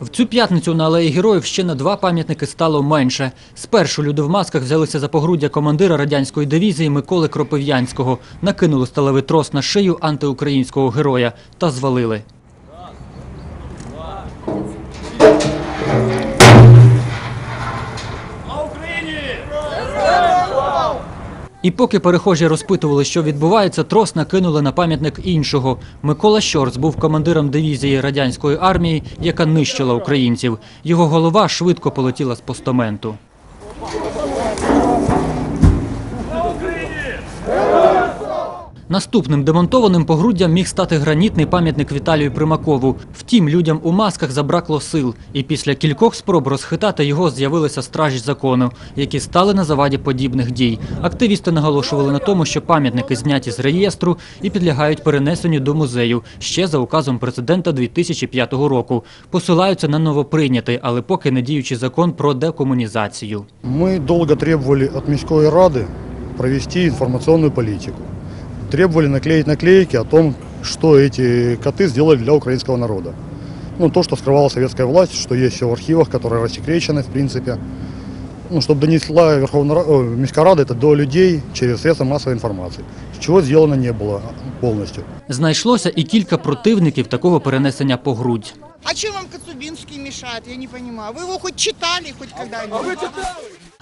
В цю п'ятницю на алеї героїв ще на два пам'ятники стало менше. Спершу люди в масках взялися за погруддя командира радянської дивізії Миколи Кропив'янського, накинули сталевий трос на шию антиукраїнського героя та звалили. І поки перехожі розпитували, що відбувається, трос накинули на пам'ятник іншого. Микола Щорц був командиром дивізії радянської армії, яка нищила українців. Його голова швидко полетіла з постаменту. Наступним демонтованим погруддям міг стати гранітний пам'ятник Віталію Примакову. Втім, людям у масках забракло сил, і після кількох спроб розхитати його з'явилися стражі закону, які стали на заваді подібних дій. Активісти наголошували на тому, що пам'ятники зняті з реєстру і підлягають перенесенню до музею ще за указом президента 2005 року. Посилаються на новоприйнятий, але поки не діючий закон про декомунізацію. Мы долго требовали от Міської Рады провести информационную политику Требовали наклеить наклейки о том, что эти коты сделали для украинского народа. Ну, то, что скрывала советская власть, что есть все в архивах, которые рассекречены, в принципе. Ну, чтобы донесла Верховная Ра- э, Міська Рада это до людей через средства массовой информации. Чего сделано не было полностью. Знайшлося і кілька противників такого перенесення погрудь. А чем вам Коцубинский мешает, я не понимаю. Вы его хоть читали, хоть когда-нибудь?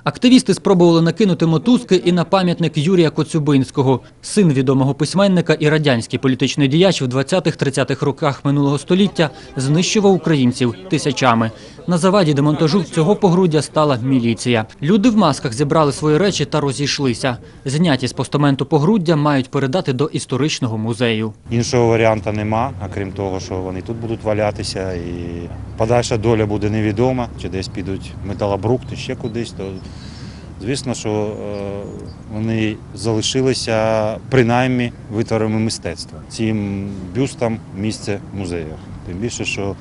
Активісти спробували накинути мотузки і на пам'ятник Юрія Коцюбинського. Син відомого письменника і радянський політичний діяч в 20-30-х роках минулого століття знищував українців тисячами. На заваді демонтажу цього погруддя стала міліція. Люди в масках зібрали свої речі та розійшлися. Зняті з постаменту погруддя мають передати до історичного музею. Іншого варіанту нема, а крім того, що вони тут будуть валятися і подальша доля буде невідома, чи десь підуть металобрухт, ще кудись, то звісно, що е, вони залишилися принаймні витворами мистецтва. Цим бюстам місце в музеях. Тим більше, що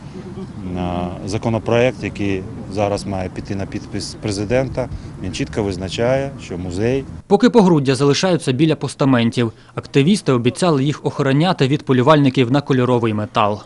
е, законопроект, який зараз має піти на підпис президента, він чітко визначає, що музей Поки погруддя залишаються біля постаментів, активісти обіцяли їх охороняти від полювальників на кольоровий метал.